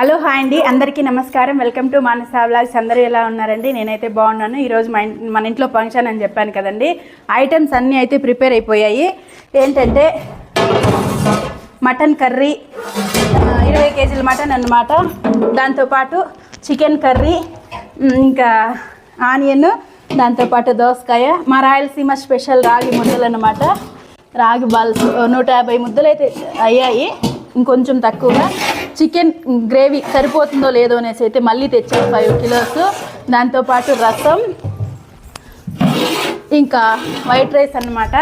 Hello hi అండి. అందరికీ నమస్కారం. Welcome to Manasa vlogs. అందరూ ఎలా ఉన్నారండి? నేనైతే బాగున్నాను. ఈరోజు మా మన ఇంట్లో ఫంక్షన్ అని చెప్పాను కదండి. ఐటమ్స్ అన్నీ అయితే ప్రిపేర్ అయిపోయాయి. ఏంటంటే మటన్ కర్రీ ఇరవై కేజీల మటన్ అన్నమాట. దాంతోపాటు చికెన్ కర్రీ ఇంకా ఆనియన్ దాంతోపాటు దోసకాయ మా రాయలసీమ స్పెషల్ రాగి ముద్దలు అన్నమాట. రాగి బాల్స్ నూట యాభై ముద్దలు అయితే అయ్యాయి. ఇంకొంచెం తక్కువగా. చికెన్ గ్రేవీ సరిపోతుందో లేదో అనేసి అయితే మళ్ళీ తెచ్చాను ఫైవ్ కిలోస్ దాంతోపాటు రసం ఇంకా వైట్ రైస్ అన్నమాట.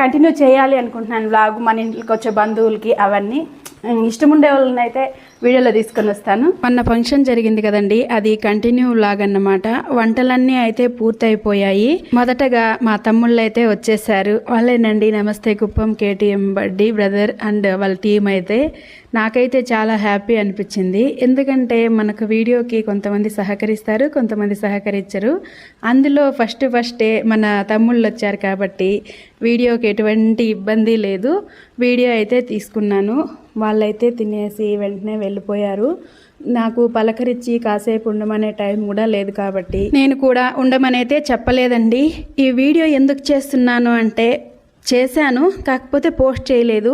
కంటిన్యూ చేయాలి అనుకుంటున్నాను బ్లాగ్ మన ఇంట్లోకి వచ్చే బంధువులకి అవన్నీ. ఇష్టం ఉండే వాళ్ళని అయితే వీడియోలో తీసుకొని వస్తాను. మొన్న ఫంక్షన్ జరిగింది కదండి అది కంటిన్యూ లాగ్ అన్నమాట వంటలన్నీ అయితే పూర్తయిపోయాయి. మొదటగా మా తమ్ముళ్ళు అయితే వచ్చేసారు వాళ్ళేనండి నమస్తే Kuppam KTM buddy brother and వాళ్ళ టీం అయితే నాకైతే చాలా హ్యాపీ అనిపించింది. ఎందుకంటే మనకు వీడియోకి కొంతమంది సహకరిస్తారు కొంతమంది సహకరించరు. అందులో ఫస్ట్ ఫస్టే మన తమ్ముళ్ళు వచ్చారు కాబట్టి వీడియోకి ఎటువంటి ఇబ్బంది లేదు. వీడియో అయితే తీసుకున్నాను. వాళ్ళైతే తినేసి వెంటనే వెళ్ళిపోయారు. నాకు పలకరించి కాసేపు ఉండమనే టైం కూడా లేదు కాబట్టి. నేను కూడా ఉండమనైతే చెప్పలేదండి. ఈ వీడియో ఎందుకు చేస్తున్నాను అంటే చేశాను కాకపోతే పోస్ట్ చేయలేదు.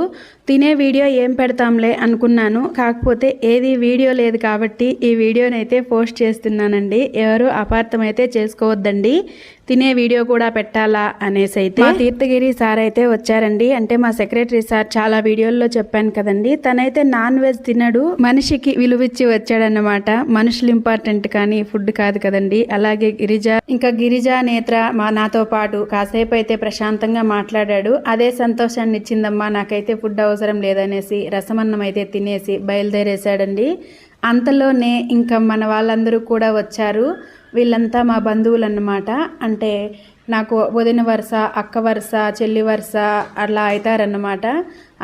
తినే వీడియో ఏం పెడతాంలే అనుకున్నాను. కాకపోతే ఏది వీడియో లేదు కాబట్టి ఈ వీడియోని అయితే పోస్ట్ చేస్తున్నానండి. ఎవరు అపార్థం అయితే చేసుకోవద్దండి. తినే వీడియో కూడా పెట్టాలా అనేసి అయితే తీర్థగిరి సార్ అయితే వచ్చారండి. అంటే మా సెక్రటరీ సార్ చాలా వీడియోల్లో చెప్పాను కదండి. తనైతే నాన్ వెజ్ తినడు. మనిషికి విలువిచ్చి వచ్చాడన్నమాట. మనుషులు ఇంపార్టెంట్ కానీ ఫుడ్ కాదు కదండి. అలాగే గిరిజ ఇంకా గిరిజ నేత్ర మా నాతో పాటు కాసేపు అయితే ప్రశాంతంగా మాట్లాడాడు. అదే సంతోషాన్ని ఇచ్చిందమ్మా. నాకైతే ఫుడ్ అవసరం లేదనేసి రసమన్నం అయితే తినేసి బయలుదేరేశాడండి. అంతలోనే ఇంకా మన వాళ్ళందరూ కూడా వచ్చారు. వీళ్ళంతా మా బంధువులు అన్నమాట అంటే నాకు వదిన వరుస అక్క వరుస చెల్లి వరుస అట్లా అవుతారన్నమాట.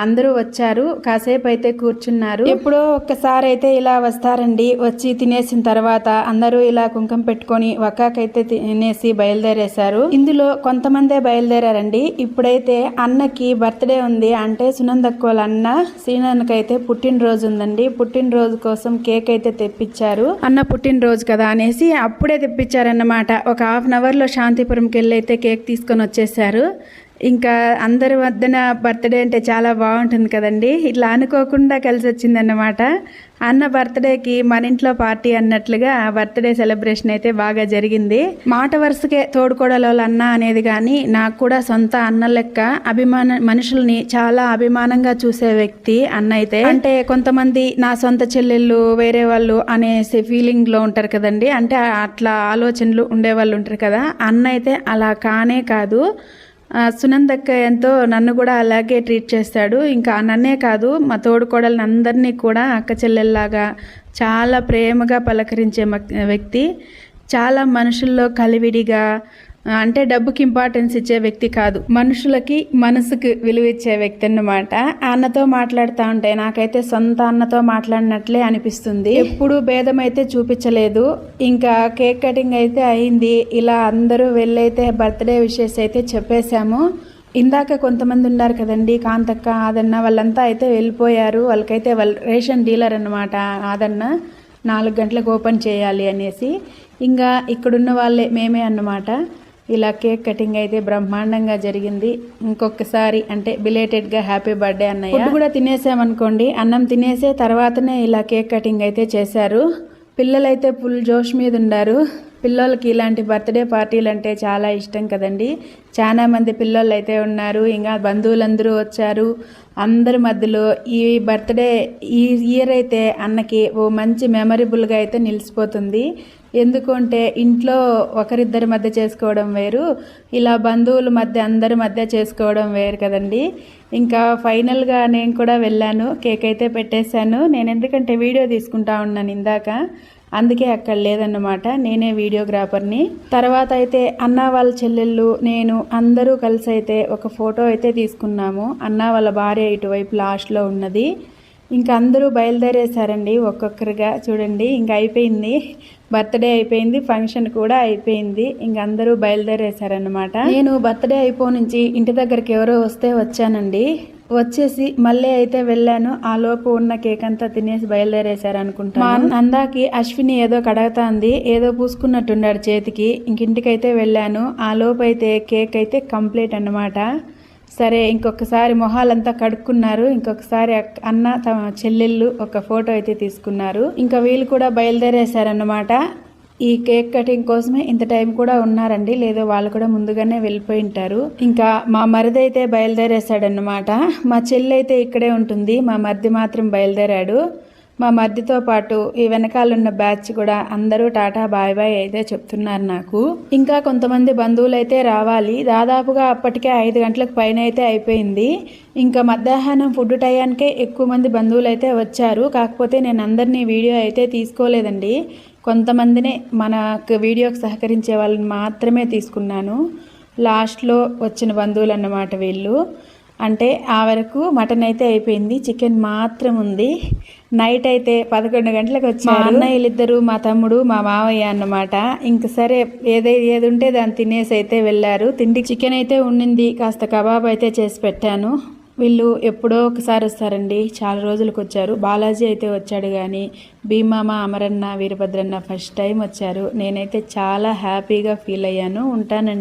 అందరూ వచ్చారు కాసేపు అయితే కూర్చున్నారు. ఎప్పుడో ఒక్కసారి అయితే ఇలా వస్తారండి వచ్చి తినేసిన తర్వాత అందరూ ఇలా కుంకం పెట్టుకొని ఒక్కాకైతే తినేసి బయలుదేరేశారు. ఇందులో కొంతమందే బయలుదేరారండి. ఇప్పుడైతే అన్నకి బర్త్డే ఉంది అంటే సునందక్కోల అన్న అన్న శ్రీనన్నకైతే పుట్టినరోజు ఉందండి. పుట్టినరోజు కోసం కేక్ అయితే తెప్పించారు. అన్న పుట్టినరోజు కదా అనేసి అప్పుడే తెప్పించారన్నమాట. ఒక హాఫ్ అన్ అవర్లో శాంతిపురంకి వెళ్ళి అయితే కేక్ తీసుకొని వచ్చేసారు ఇంకా అందరి వద్దన బర్త్డే అంటే చాలా బాగుంటుంది కదండి. ఇట్లా అనుకోకుండా కలిసి వచ్చిందన్నమాట. అన్న బర్త్డేకి మన ఇంట్లో పార్టీ అన్నట్లుగా బర్త్డే సెలబ్రేషన్ అయితే బాగా జరిగింది. మాట వరుసకే తోడుకోడలో అన్న అనేది కానీ నాకు కూడా సొంత అన్న లెక్క అభిమాన మనుషుల్ని చాలా అభిమానంగా చూసే వ్యక్తి అన్న అయితే. అంటే కొంతమంది నా సొంత చెల్లెళ్ళు వేరే వాళ్ళు అనేసి ఫీలింగ్లో ఉంటారు కదండి. అంటే అట్లా ఆలోచనలు ఉండే వాళ్ళు ఉంటారు కదా. అన్న అయితే అలా కానే కాదు. సునందక్క ఎంతో నన్ను కూడా అలాగే ట్రీట్ చేస్తాడు. ఇంకా నన్నే కాదు మా తోడుకోడలని అందరినీ కూడా అక్క చెల్లెల్లాగా చాలా ప్రేమగా పలకరించే మక్- వ్యక్తి. చాలా మనుషుల్లో కలివిడిగా అంటే డబ్బుకి ఇంపార్టెన్స్ ఇచ్చే వ్యక్తి కాదు. మనుషులకి మనసుకు విలువ ఇచ్చే వ్యక్తి అన్నమాట. అన్నతో మాట్లాడుతూ ఉంటే నాకైతే సొంత అన్నతో మాట్లాడినట్లే అనిపిస్తుంది. ఎప్పుడు భేదం అయితే చూపించలేదు. ఇంకా కేక్ కటింగ్ అయితే అయింది. ఇలా అందరూ వెళ్ళైతే బర్త్డే విషెస్ అయితే చెప్పేశాము. ఇందాక కొంతమంది ఉన్నారు కదండి కాంతక్క ఆదన్న వాళ్ళంతా అయితే వెళ్ళిపోయారు. వాళ్ళకైతే వాళ్ళ రేషన్ డీలర్ అన్నమాట ఆదన్న. నాలుగు గంటలకు ఓపెన్ చేయాలి అనేసి. ఇంకా ఇక్కడున్న వాళ్ళే మేమే అన్నమాట. ఇలా కేక్ కటింగ్ అయితే బ్రహ్మాండంగా జరిగింది. ఇంకొకసారి అంటే బిలేటెడ్గా హ్యాపీ బర్త్డే అన్నయ్య. ఫుడ్ కూడా తినేసామనుకోండి. అన్నం తినేసే తర్వాతనే ఇలా కేక్ కటింగ్ అయితే చేశారు. పిల్లలైతే ఫుల్ జోష్ మీద ఉన్నారు పిల్లలకి ఇలాంటి బర్త్డే పార్టీలు అంటే చాలా ఇష్టం కదండి. చాలా మంది పిల్లలు అయితే ఉన్నారు. ఇంకా బంధువులందరూ వచ్చారు. అందరి మధ్యలో ఈ బర్త్డే ఈ ఇయర్ అయితే అన్నకి ఓ మంచి మెమరబుల్గా అయితే నిలిచిపోతుంది. ఎందుకంటే ఇంట్లో ఒకరిద్దరి మధ్య చేసుకోవడం వేరు ఇలా బంధువుల మధ్య అందరి మధ్య చేసుకోవడం వేరు కదండి. ఇంకా ఫైనల్గా నేను కూడా వెళ్ళాను కేక్ అయితే పెట్టేశాను. నేను ఎందుకంటే వీడియో తీసుకుంటా ఉన్నాను ఇందాక అందుకే అక్కడ లేదన్నమాట. నేనే వీడియోగ్రాఫర్ని. తర్వాత అయితే అన్న వాళ్ళ చెల్లెళ్ళు నేను అందరూ కలిసి అయితే ఒక ఫోటో అయితే తీసుకున్నాము. అన్న వాళ్ళ భార్య ఇటువైపు లాస్ట్లో ఉన్నది. ఇంకా అందరూ బయలుదేరేశారండి ఒక్కొక్కరుగా. చూడండి ఇంకా అయిపోయింది. బర్త్డే అయిపోయింది ఫంక్షన్ కూడా అయిపోయింది. ఇంక అందరూ బయలుదేరేశారనమాట నేను బర్త్డే అయిపో నుంచి ఇంటి దగ్గరికి ఎవరో వస్తే వచ్చానండి. వచ్చేసి మళ్ళీ అయితే వెళ్ళాను. ఆ లోపు ఉన్న కేక్ అంతా తినేసి బయలుదేరేశారు అనుకుంటా మా నందాకి అశ్విని ఏదో కడగతాంది. ఏదో పూసుకున్నట్టున్నాడు చేతికి. ఇంకింటికైతే వెళ్ళాను. ఆ లోపు అయితే కేక్ అయితే కంప్లీట్ అన్నమాట. సరే ఇంకొకసారి మొహాలంతా కడుక్కున్నారు. ఇంకొకసారి అన్న తమ చెల్లెళ్ళు ఒక ఫోటో అయితే తీసుకున్నారు. ఇంకా వీళ్ళు కూడా బయలుదేరేశారన్నమాట. ఈ కేక్ కటింగ్ కోసమే ఇంత టైం కూడా ఉన్నారండి. లేదో వాళ్ళు కూడా ముందుగానే వెళ్ళిపోయి ఉంటారు. ఇంకా మా మరిది అయితే బయలుదేరేశాడన్నమాట. మా చెల్లి అయితే ఇక్కడే ఉంటుంది. మా మరిది మాత్రం బయలుదేరాడు. మా మర్దితో పాటు ఈ వెనకాలన్న బ్యాచ్ కూడా అందరూ టాటా బాయ్ బాయ్ అయితే చెప్తున్నారు నాకు. ఇంకా కొంతమంది బంధువులు అయితే రావాలి. దాదాపుగా అప్పటికే ఐదు గంటలకు పైన అయితే అయిపోయింది. ఇంకా మధ్యాహ్నం ఫుడ్ టయానికే ఎక్కువ మంది బంధువులు అయితే వచ్చారు. కాకపోతే నేను అందరినీ వీడియో అయితే తీసుకోలేదండి. కొంతమందినే మనకు వీడియోకి సహకరించే వాళ్ళని మాత్రమే తీసుకున్నాను. లాస్ట్లో వచ్చిన బంధువులు అన్నమాట వీళ్ళు. అంటే ఆ వరకు మటన్ అయితే అయిపోయింది. చికెన్ మాత్రం ఉంది. నైట్ అయితే పదకొండు గంటలకు వచ్చారు. మా అన్నయ్యలు ఇద్దరు మా తమ్ముడు మా మావయ్య అన్నమాట. ఇంక సరే ఏదే ఏది ఉంటే దాన్ని తినేసి అయితే వెళ్ళారు. తిండి చికెన్ అయితే ఉండింది. కాస్త కబాబ్ అయితే చేసి పెట్టాను. వీళ్ళు ఎప్పుడో ఒకసారి వస్తారండి. చాలా రోజులకు వచ్చారు. బాలాజీ అయితే వచ్చాడు కానీ భీమామ అమరన్న వీరభద్రన్న ఫస్ట్ టైం వచ్చారు. నేనైతే చాలా హ్యాపీగా ఫీల్ అయ్యాను. ఉంటానండి.